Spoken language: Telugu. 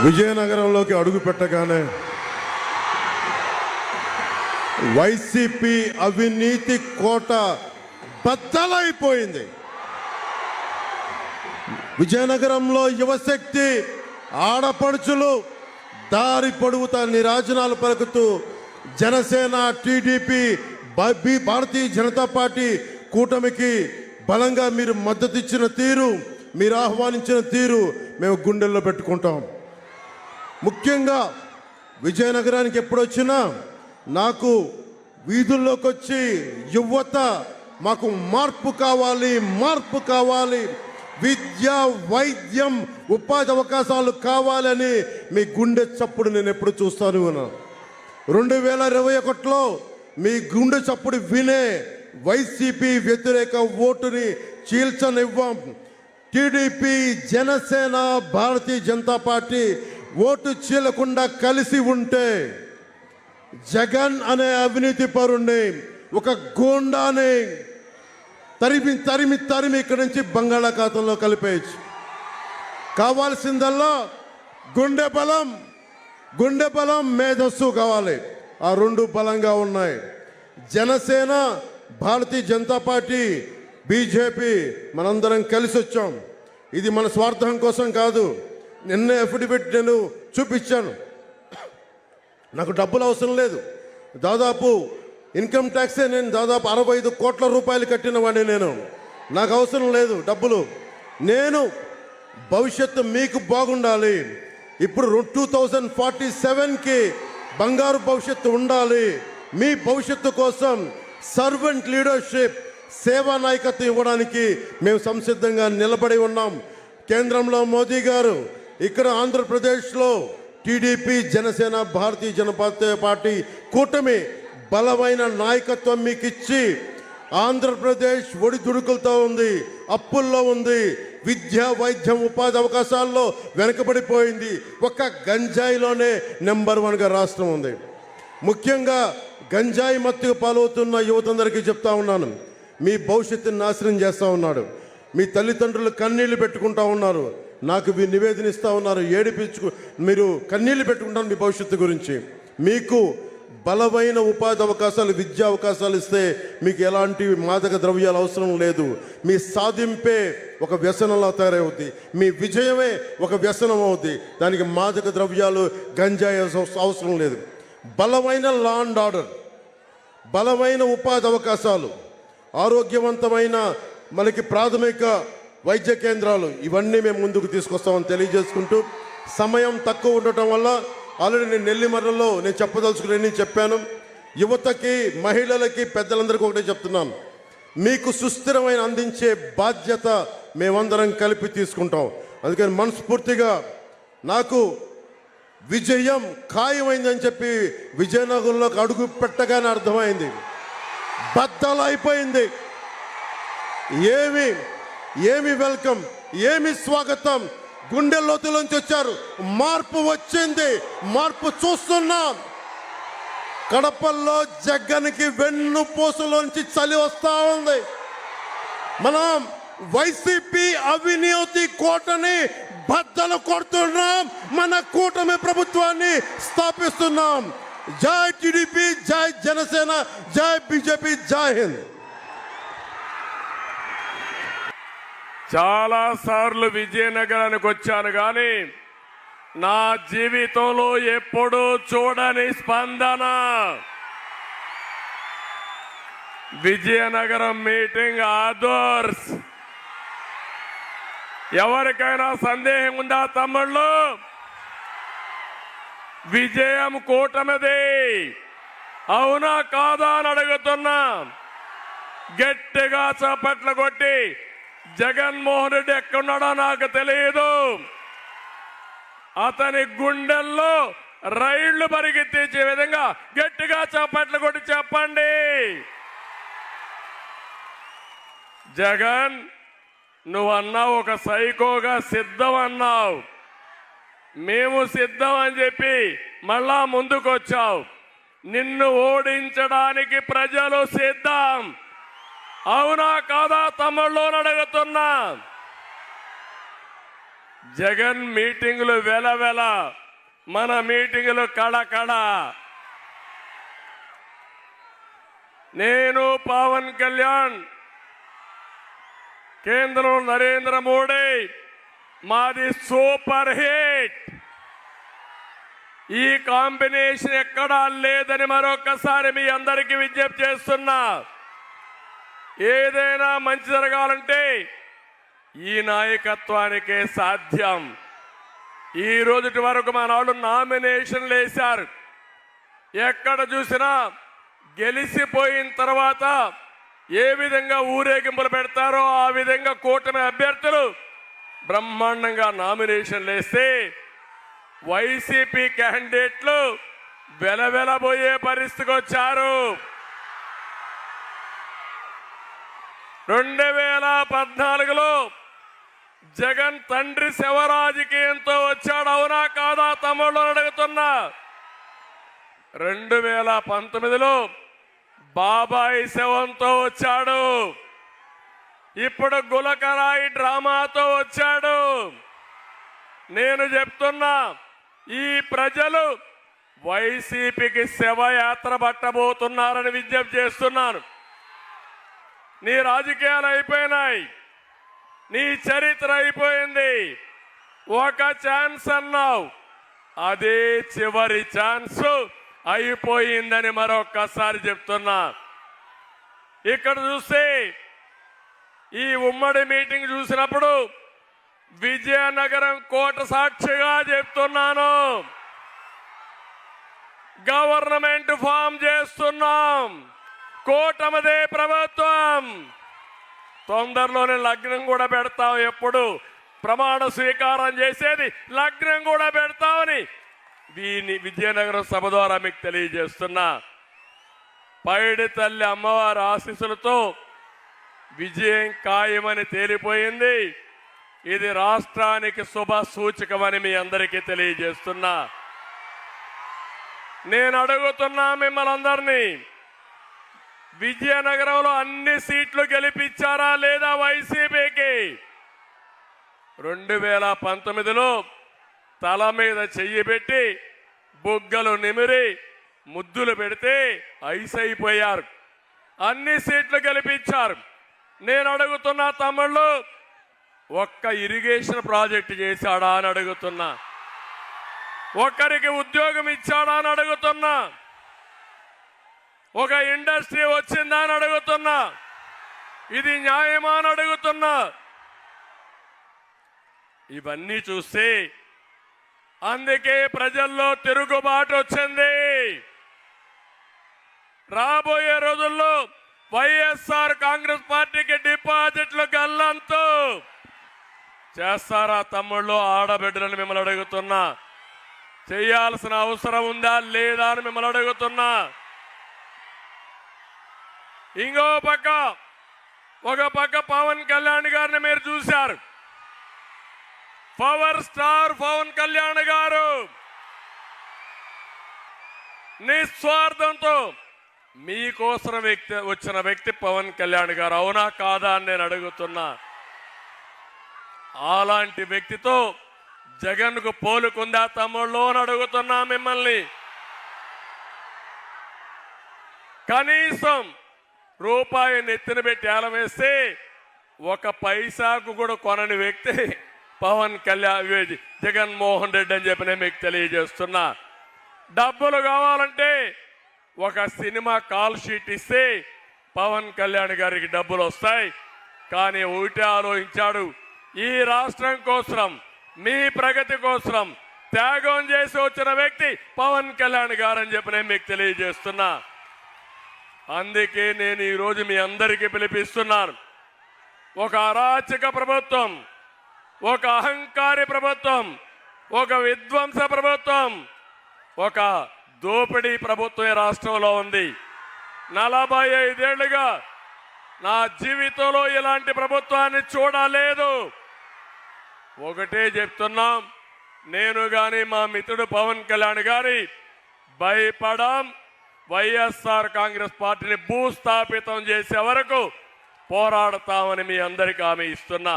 విజయనగరంలోకి అడుగు పెట్టగానే వైసీపీ అవినీతి కోట బద్దలైపోయింది. విజయనగరంలో యువశక్తి ఆడపడుచులు దారి పొడుగుతా నిరాజనాలు పలుకుతూ జనసేన టీడీపీ బి- భారతీయ జనతా పార్టీ కూటమికి బలంగా మీరు మద్దతు ఇచ్చిన తీరు మీరు ఆహ్వానించిన తీరు మేము గుండెల్లో పెట్టుకుంటాం. ముఖ్యంగా విజయనగరానికి ఎప్పుడు వచ్చినా నాకు వీధుల్లోకి వచ్చి యువత మాకు మార్పు కావాలి మార్పు కావాలి విద్య వైద్యం ఉపాధి అవకాశాలు కావాలని మీ గుండె చప్పుడు నేను ఎప్పుడు చూస్తాను ఉన్నాను రెండు వేల ఇరవై ఒకటిలో మీ గుండె చప్పుడు వినే వైసీపీ వ్యతిరేక ఓటుని చీల్చనివ్వం. టీడీపీ జనసేన భారతీయ జనతా పార్టీ ఓటు చీలకుండా కలిసి ఉంటే జగన్ అనే అవినీతి పరుణ్ణి ఒక గోండాని తరిమి తరిమి తరిమి ఇక్కడి నుంచి బంగాళాఖాతంలో కలిపేయచ్చు. కావాల్సిందల్లా గుండె బలం గుండె బలం మేధస్సు కావాలి. ఆ రెండు బలంగా ఉన్నాయి. జనసేన భారతీయ జనతా పార్టీ బీజేపీ మనందరం కలిసి వచ్చాం ఇది మన స్వార్థం కోసం కాదు. నిన్న ఎఫిడవిట్ నేను చూపించాను. నాకు డబ్బులు అవసరం లేదు. దాదాపు ఇన్కమ్ ట్యాక్సే నేను దాదాపు అరవై ఐదు కోట్ల రూపాయలు కట్టిన వాడిని నేను. నాకు అవసరం లేదు డబ్బులు. నేను భవిష్యత్తు మీకు బాగుండాలి. ఇప్పుడు టూ థౌజండ్ ఫార్టీ సెవెన్కి బంగారు భవిష్యత్తు ఉండాలి. మీ భవిష్యత్తు కోసం సర్వెంట్ లీడర్షిప్ సేవా నాయకత్వం ఇవ్వడానికి మేము సంసిద్ధంగా నిలబడి ఉన్నాం. కేంద్రంలో మోదీ గారు ఇక్కడ ఆంధ్రప్రదేశ్లో టీడీపీ జనసేన భారతీయ జనతా పార్టీ కూటమి బలమైన నాయకత్వం మీకు ఇచ్చి ఆంధ్రప్రదేశ్ ఒడిదుడుకులతో ఉంది అప్పుల్లో ఉంది విద్య వైద్యం ఉపాధి అవకాశాల్లో వెనకబడిపోయింది. ఒక్క గంజాయిలోనే నెంబర్ వన్గా రాష్ట్రం ఉంది. ముఖ్యంగా గంజాయి మత్తుకు పాలవుతున్న యువతందరికీ చెప్తా ఉన్నాను. మీ భవిష్యత్తుని నాశనం చేస్తూ ఉన్నాడు. మీ తల్లిదండ్రులు కన్నీళ్ళు పెట్టుకుంటా ఉన్నారు. నాకు మీ నివేదన ఇస్తూ ఉన్నారు ఏడిపించుకు మీరు కన్నీళ్ళు పెట్టుకుంటారు మీ భవిష్యత్తు గురించి. మీకు బలమైన ఉపాధి అవకాశాలు విద్యా అవకాశాలు ఇస్తే మీకు ఎలాంటి మాదక ద్రవ్యాలు అవసరం లేదు. మీ సాధింపే ఒక వ్యసనంలా తయారవుద్ది. మీ విజయమే ఒక వ్యసనం అవుద్ది. దానికి మాదక ద్రవ్యాలు గంజాయి అవసరం లేదు. బలమైన లా అండ్ ఆర్డర్ బలమైన ఉపాధి అవకాశాలు ఆరోగ్యవంతమైన మనకి ప్రాథమిక వైద్య కేంద్రాలు ఇవన్నీ మేము ముందుకు తీసుకొస్తామని తెలియజేసుకుంటూ సమయం తక్కువ ఉండటం వల్ల ఆల్రెడీ నేను నెల్లిమర్రలో నేను చెప్పదలుచుకుని చెప్పాను. యువతకి మహిళలకి పెద్దలందరికీ ఒకటే చెప్తున్నాను. మీకు సుస్థిరమైన అందించే బాధ్యత మేమందరం కలిపి తీసుకుంటాం. అందుకని మనస్ఫూర్తిగా నాకు విజయం ఖాయమైందని చెప్పి విజయనగరంలోకి అడుగు పెట్టగానే అర్థమైంది. బద్దలైపోయింది ఏమి ఏమి వెల్కమ్ ఏమి స్వాగతం? గుండె లోతులోంచి వచ్చారు. మార్పు వచ్చింది. మార్పు చూస్తున్నాం. కడపల్లో జగ్గనికి వెన్ను పోసులోంచి చలి వస్తా ఉంది. మనం వైసీపీ అవినీతి కోటని బద్దలు కొడుతున్నాం. మన కూటమి ప్రభుత్వాన్ని స్థాపిస్తున్నాం. జై టీడీపీ జై జనసేన జై బీజేపీ జై హింద్. చాలా సార్లు విజయనగరానికి వచ్చాను కానీ నా జీవితంలో ఎప్పుడూ చూడని స్పందన. విజయనగరం మీటింగ్ ఆదర్స్. ఎవరికైనా సందేహం ఉందా తమ్ముళ్ళు? విజయం కూటమిది. అవునా కాదా అని అడుగుతున్నా. గట్టిగా చప్పట్లు కొట్టి జగన్మోహన్ రెడ్డి ఎక్కడున్నాడో నాకు తెలియదు అతని గుండెల్లో రైళ్ళు పరిగెత్తించే విధంగా గట్టిగా చప్పట్లు కొట్టి చెప్పండి. జగన్ నువ్వన్నావు ఒక సైకోగా సిద్ధం అన్నావు మేము సిద్ధం అని చెప్పి మళ్ళా ముందుకొచ్చావు. నిన్ను ఓడించడానికి ప్రజలు సిద్ధం. అవునా కాదా తమ్ముళ్ళు అడుగుతున్నా? జగన్ మీటింగులు వెల వెల మన మీటింగులు కడ కడ నేను పవన్ కళ్యాణ్ కేంద్రం నరేంద్ర మోడీ మాది సూపర్ హిట్. ఈ కాంబినేషన్ ఎక్కడా లేదని మరొకసారి మీ అందరికీ విజ్ఞప్తి చేస్తున్నా. ఏదైనా మంచి జరగాలంటే ఈ నాయకత్వానికే సాధ్యం. ఈ రోజుటి వరకు మన వాళ్ళు నామినేషన్లు వేశారు ఎక్కడ చూసినా గెలిచిపోయిన తర్వాత ఏ విధంగా ఊరేగింపులు పెడతారో ఆ విధంగా కూటమి అభ్యర్థులు బ్రహ్మాండంగా నామినేషన్లు వేస్తే వైసీపీ క్యాండిడేట్లు వెలవెలబోయే పరిస్థితికి వచ్చారు. రెండు వేల పద్నాలుగులో జగన్ తండ్రి శివరాజకీయంతో వచ్చాడు. అవునా కాదా తమ్ముళ్ళు అడుగుతున్నా రెండు వేల పంతొమ్మిదిలో బాబాయి శవంతో వచ్చాడు. ఇప్పుడు గులకరాయి డ్రామాతో వచ్చాడు. నేను చెప్తున్నా ఈ ప్రజలు వైసీపీకి శవయాత్ర పట్టబోతున్నారని విజ్ఞప్తి చేస్తున్నాను. నీ రాజకీయాలు అయిపోయినాయి. నీ చరిత్ర అయిపోయింది. ఒక ఛాన్స్ అన్నావు. అదే చివరి ఛాన్స్ అయిపోయిందని మరొక్కసారి చెప్తున్నా. ఇక్కడ చూస్తే ఈ ఉమ్మడి మీటింగ్ చూసినప్పుడు విజయనగరం కోట సాక్షిగా చెప్తున్నాను. గవర్నమెంట్ ఫామ్ చేస్తున్నాం. కూటమిదే ప్రభుత్వం. తొందరలోనే లగ్నం కూడా పెడతాం ఎప్పుడు. ప్రమాణ స్వీకారం చేసేది లగ్నం కూడా పెడతామని దీన్ని విజయనగరం సభ ద్వారా మీకు తెలియజేస్తున్నా. పైడి తల్లి అమ్మవారి ఆశీస్సులతో విజయం ఖాయమని తేలిపోయింది. ఇది రాష్ట్రానికి శుభ సూచకమని మీ అందరికీ తెలియజేస్తున్నా. నేను అడుగుతున్నా మిమ్మల్ని అందరినీ విజయనగరంలో అన్ని సీట్లు గెలిపించారా లేదా వైసీపీకి? రెండు వేల పంతొమ్మిదిలో తల మీద చెయ్యి పెట్టి బుగ్గలు నిమిరి ముద్దులు పెడితే ఐస్ అయిపోయారు. అన్ని సీట్లు గెలిపించారు. నేను అడుగుతున్నా తమ్ముళ్ళు ఒక్క ఇరిగేషన్ ప్రాజెక్టు చేశాడా అని అడుగుతున్నా. ఒక్కరికి ఉద్యోగం ఇచ్చాడా అని అడుగుతున్నా. ఒక ఇండస్ట్రీ వచ్చిందా అని అడుగుతున్నా. ఇది న్యాయమా అని అడుగుతున్నా. ఇవన్నీ చూస్తే అందుకే ప్రజల్లో తిరుగుబాటు వచ్చింది. రాబోయే రోజుల్లో వైఎస్ఆర్ కాంగ్రెస్ పార్టీకి డిపాజిట్లు గల్లంతో. చేస్తారా తమ్ముళ్ళు ఆడబిడ్డలను మిమ్మల్ని అడుగుతున్నా. చేయాల్సిన అవసరం ఉందా లేదా అని మిమ్మల్ని అడుగుతున్నా. ఇంకో పక్క ఒక పక్క పవన్ కళ్యాణ్ గారిని మీరు చూశారు. పవర్ స్టార్ పవన్ కళ్యాణ్ గారు. నిస్వార్థంతో మీకోసం వ్యక్తి వచ్చిన వ్యక్తి పవన్ కళ్యాణ్ గారు. అవునా కాదా అని నేను అడుగుతున్నా. అలాంటి వ్యక్తితో జగన్కు పోలుకుందా తమ్ముళ్ళు అని అడుగుతున్నా మిమ్మల్ని. కనీసం రూపాయిని ఎత్తిన పెట్టి ఏలవేస్తే ఒక పైసాకు కూడా కొనని వ్యక్తి పవన్ కళ్యాణ్ జగన్మోహన్ రెడ్డి అని చెప్పి నేను మీకు తెలియజేస్తున్నా. డబ్బులు కావాలంటే ఒక సినిమా కాల్ షీట్ ఇస్తే పవన్ కళ్యాణ్ గారికి డబ్బులు వస్తాయి. కానీ ఒకటే ఆలోచించాడు ఈ రాష్ట్రం కోసం మీ ప్రగతి కోసం త్యాగం చేసి వచ్చిన వ్యక్తి పవన్ కళ్యాణ్ గారు అని చెప్పి నేను మీకు తెలియజేస్తున్నా. అందుకే నేను ఈరోజు మీ అందరికీ పిలిపిస్తున్నాను. ఒక అరాచక ప్రభుత్వం ఒక అహంకారి ప్రభుత్వం ఒక విధ్వంస ప్రభుత్వం ఒక దోపిడీ ప్రభుత్వం రాష్ట్రంలో ఉంది. నలభై ఐదేళ్ళుగా నా జీవితంలో ఇలాంటి ప్రభుత్వాన్ని చూడలేదు. ఒకటే చెప్తున్నాం నేను కానీ మా మిత్రుడు పవన్ కళ్యాణ్ గారి భయపడం వైఎస్ఆర్ కాంగ్రెస్ పార్టీని భూస్థాపితం చేసే వరకు పోరాడతామని మీ అందరికీ హామీ ఇస్తున్నా.